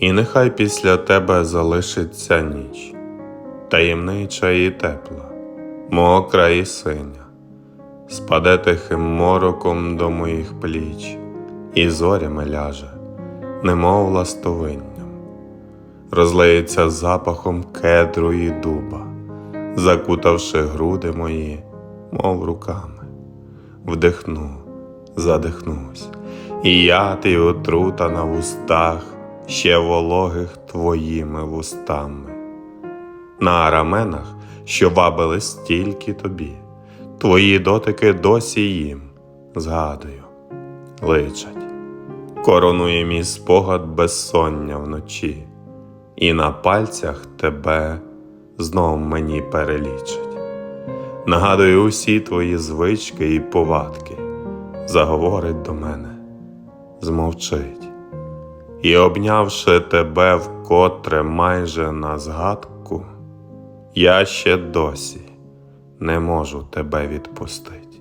і нехай після тебе залишиться ніч, таємнича і тепла, мокра і синя, спаде тихим мороком до моїх пліч, і зорями ляже, немов ластовинням, розлиється запахом кедру і дуба, закутавши груди мої, мов руками. Вдихну, задихнусь, і я ти отрута на вустах, ще вологих твоїми вустами. На раменах, що вабили стільки тобі, твої дотики досі їм, згадую, личать, коронує мій спогад безсоння вночі, і на пальцях тебе знов мені перелічать. Нагадує усі твої звички і повадки, заговорить до мене, змовчить, і, обнявши тебе вкотре майже на згадку, я ще досі не можу тебе відпустити.